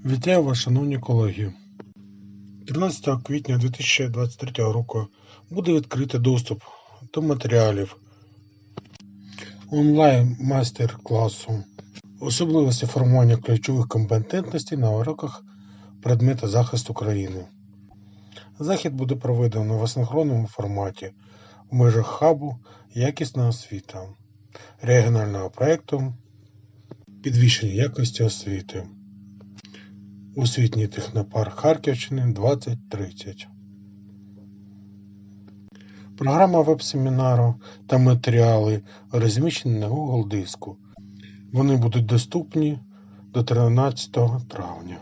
Вітаю вас, шановні колеги. 13 квітня 2023 року буде відкритий доступ до матеріалів онлайн майстер-класу особливості формування ключових компетентностей на уроках предмета захист України. Захід буде проведено в асинхронному форматі в межах хабу Якісна освіта регіонального проєкту підвищення якості освіти. Освітній технопарк Харківщини 2030. Програма веб-семінару та матеріали розміщені на Google диску. Вони будуть доступні до 13 травня.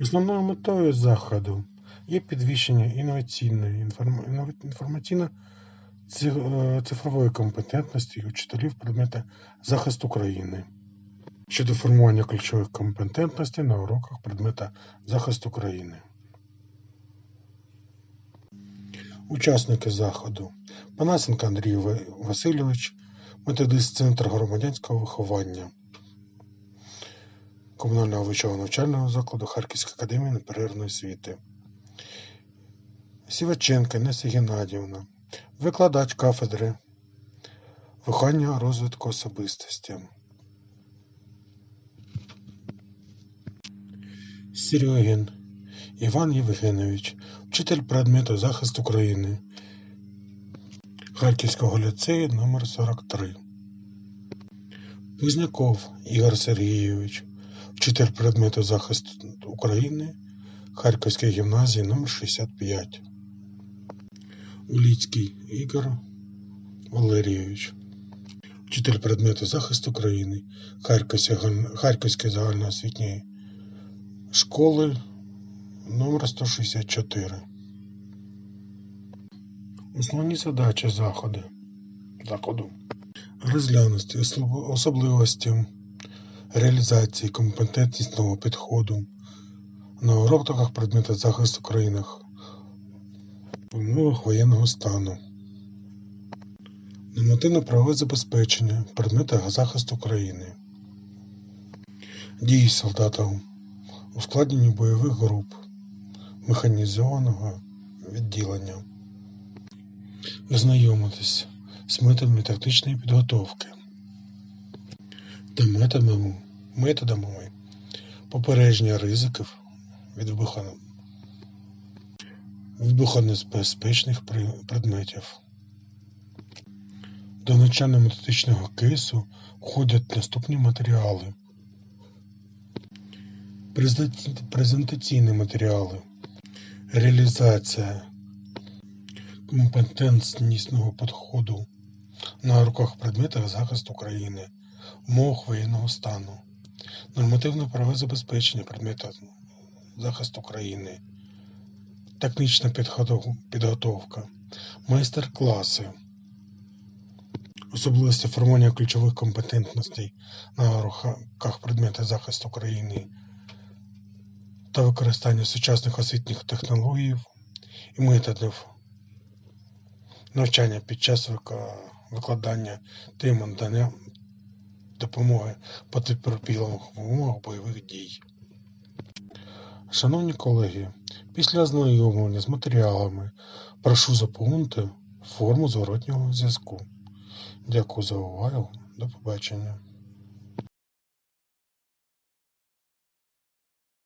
Основною метою заходу є підвищення інноваційної інформаційно-цифрової компетентності учителів предмета захист України щодо формування ключових компетентностей на уроках предмета захист України. Учасники заходу Панасенко Андрій Васильович, методист Центру громадянського виховання комунального вищого навчального закладу Харківської академії неперервної освіти. Сіваченка Неся Геннадівна, викладач кафедри виховання розвитку особистості. Серегін. Іван Євгенович, вчитель предмету захист України Харківського ліцею номер 43 Позняков Ігор Сергійович, вчитель предмету захист України Харківської гімназії номер 65 Уліцький Ігор Валерійович, вчитель предмету захист України Харківської загальноосвітньої школи номер 164. Основні задачі заходу. заходу. Розглянути особливо- особливості реалізації компетентнісного підходу на уроках предмета захисту країни в умовах воєнного стану. Нормативно-правове забезпечення предмета захисту країни. Дії солдата у складенні бойових груп механізованого відділення. Ознайомитись з методами тактичної підготовки та методами, методами попередження ризиків від вибухонебезпечних предметів. До навчально-методичного кейсу входять наступні матеріали. Презент- Презентаційні матеріали, реалізація компетентнісного підходу на уроках предметів захисту України, умовах воєнного стану, нормативне правове забезпечення предмета захисту України, технічна підготовка, майстер-класи, особливості формування ключових компетентностей на уроках предметів захисту України та використання сучасних освітніх технологій і методів навчання під час викладання та надання допомоги потерпілим в умовах бойових дій. Шановні колеги, після ознайомлення з матеріалами прошу заповнити форму зворотнього зв'язку. Дякую за увагу. До побачення.